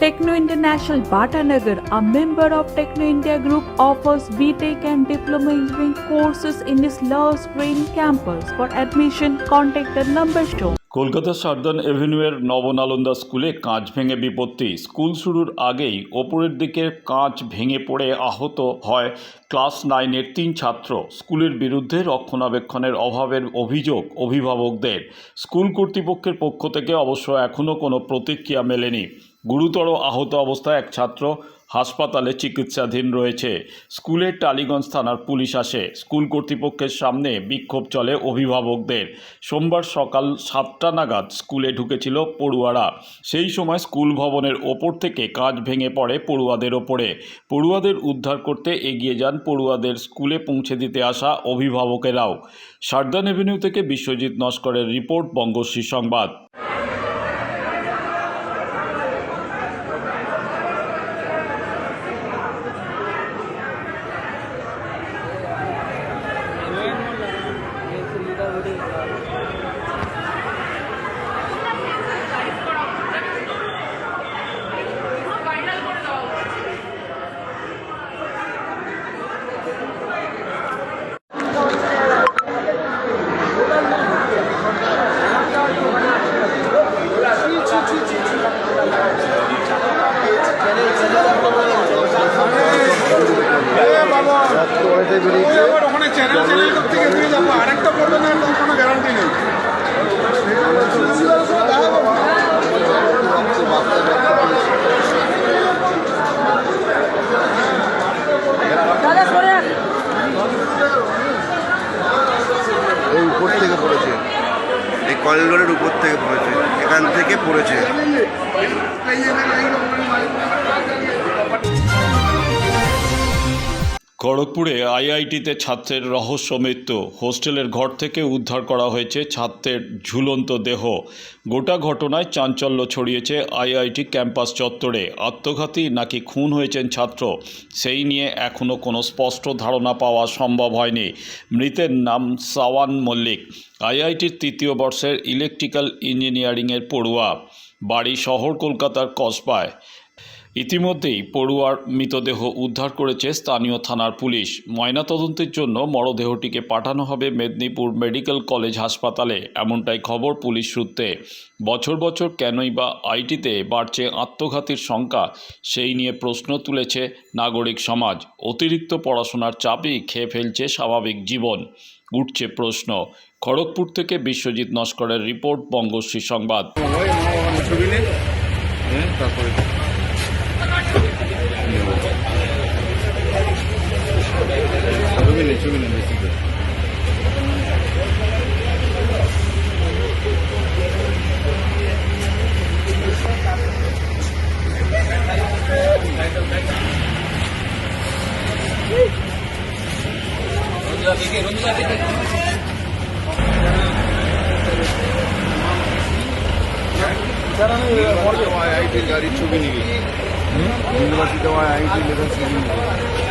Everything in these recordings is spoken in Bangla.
Techno International Bhatanagar, a member of Techno India Group, offers BTEC and Diploma Engineering courses in its Love Green campus. For admission, contact the number shown. Kolkata সার্দান এভিনিউয়ের Nabanalanda স্কুলে কাঁচ ভেঙে বিপত্তি স্কুল শুরুর আগেই ওপরের দিকে কাঁচ ভেঙে পড়ে আহত হয় ক্লাস নাইনের তিন ছাত্র স্কুলের বিরুদ্ধে রক্ষণাবেক্ষণের অভাবের অভিযোগ অভিভাবকদের স্কুল কর্তৃপক্ষের পক্ষ থেকে অবশ্য এখনও কোনো প্রতিক্রিয়া মেলেনি গুরুতর আহত অবস্থায় এক ছাত্র হাসপাতালে চিকিৎসাধীন রয়েছে। স্কুলের টালিগঞ্জ থানার পুলিশ আসে। স্কুল কর্তৃপক্ষের সামনে বিক্ষোভ চলে অভিভাবকদের। সোমবার সকাল সাতটা নাগাদ স্কুলে ঢুকেছিল পড়ুয়ারা। সেই সময় স্কুল ভবনের ওপর থেকে কাজ ভেঙে পড়ে পড়ুয়াদের ওপরে। পড়ুয়াদের উদ্ধার করতে এগিয়ে যান পড়ুয়াদের স্কুলে পৌঁছে দিতে আসা অভিভাবকেরাও। সারদান এভিনিউ থেকে বিশ্বজিৎ নস্করের রিপোর্ট, বঙ্গশ্রী সংবাদ। থেকে যাব আরেকটা পড়বে না কোনো গ্যারান্টি নেই এই উপর থেকে পড়েছে এই করিডোরের উপর থেকে পড়েছে এখান থেকে পড়েছে খড়গপুরে আইআইটিতে ছাত্রের রহস্য মৃত্যু। হোস্টেলের ঘর থেকে উদ্ধার করা হয়েছে ছাত্রের ঝুলন্ত দেহ। গোটা ঘটনায় চাঞ্চল্য ছড়িয়েছে আইআইটি ক্যাম্পাস চত্বরে। আত্মঘাতী নাকি খুন হয়েছেন ছাত্র, সেই নিয়ে এখনও কোনো স্পষ্ট ধারণা পাওয়া সম্ভব হয়নি। মৃতের নাম সাওয়ান মল্লিক। আইআইটির তৃতীয় বর্ষের ইলেকট্রিক্যাল ইঞ্জিনিয়ারিংয়ের পড়ুয়া। বাড়ি শহর কলকাতার কসবায়। ইতিমধ্যেই পড়ুয়ার মৃতদেহ উদ্ধার করেছে স্থানীয় থানার পুলিশ। ময়নাতদন্তের জন্য মরদেহটিকে পাঠানো হবে মেদিনীপুর মেডিকেল কলেজ হাসপাতালে, এমনটাই খবর পুলিশ সূত্রে। বছর বছর কেনই বা আইটিতে বাড়ছে আত্মঘাতীর সংখ্যা, সেই নিয়ে প্রশ্ন তুলেছে নাগরিক সমাজ। অতিরিক্ত পড়াশোনার চাপই খেয়ে ফেলছে স্বাভাবিক জীবন। উঠছে প্রশ্ন, খড়গপুর থেকে বিশ্বজিৎ নস্করের রিপোর্ট, বঙ্গশ্রী সংবাদ। ছবি নেই হ্যাঁ তারপরে ছবি নেই ছবি নেই বেশি করে আইআইটির গাড়ির ছবি নিবি ইউনিভার্সিটি আইআইটি লেভেল ছবি নিবি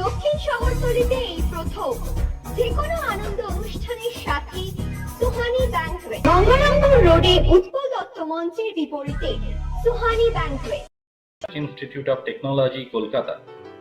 দক্ষিণ শহরতলিতে এই প্রথম। যে কোনো আনন্দ অনুষ্ঠানের সাথে সুহানি ব্যাংকুয়েট গঙ্গারামপুর রোডে উৎপল দত্ত মঞ্চের বিপরীতে Suhani banquet Institute of Technology, Kolkata,